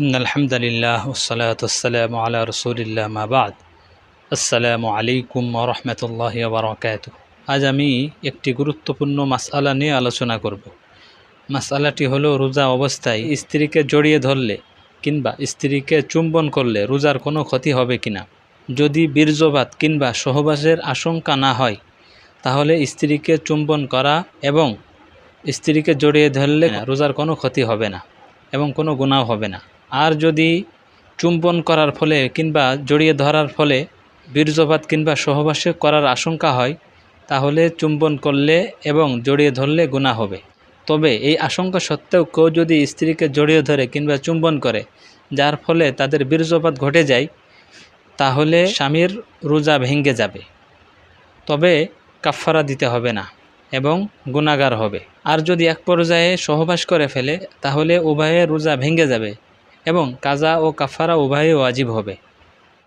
إن الحمد لله والصلاة والسلام على رسول الله ما بعد আসসালামু আলাইকুম রহমতুল্লাহ বারকাত আজ আমি একটি গুরুত্বপূর্ণ মাসআলা নিয়ে আলোচনা করব মাসআলাটি হলো রোজা অবস্থায় স্ত্রীকে জড়িয়ে ধরলে কিংবা স্ত্রীকে চুম্বন করলে রোজার কোনো ক্ষতি হবে কিনা যদি বীর্যপাত কিংবা সহবাসের আশঙ্কা না হয় তাহলে স্ত্রীকে চুম্বন করা এবং স্ত্রীকে জড়িয়ে ধরলে রোজার কোনো ক্ষতি হবে না এবং কোনো গুণাও হবে না আর যদি চুম্বন করার ফলে কিংবা জড়িয়ে ধরার ফলে বীর্যপাত কিংবা সহবাসে করার আশঙ্কা হয়, তাহলে চুম্বন করলে এবং জড়িয়ে ধরলে গুণা হবে। তবে এই আশঙ্কা সত্ত্বেও কেউ যদি স্ত্রীকে জড়িয়ে ধরে কিংবা চুম্বন করে, যার ফলে তাদের বীর্যপাত ঘটে যায়, তাহলে স্বামীর রোজা ভেঙে যাবে। তবে কাফফারা দিতে হবে না এবং গুণাগার হবে। আর যদি এক পর্যায়ে সহবাস করে ফেলে, তাহলে উভয়ে রোজা ভেঙ্গে যাবে। এবং কাজা ও কাফারা উভয়ই ওয়াজিব হবে।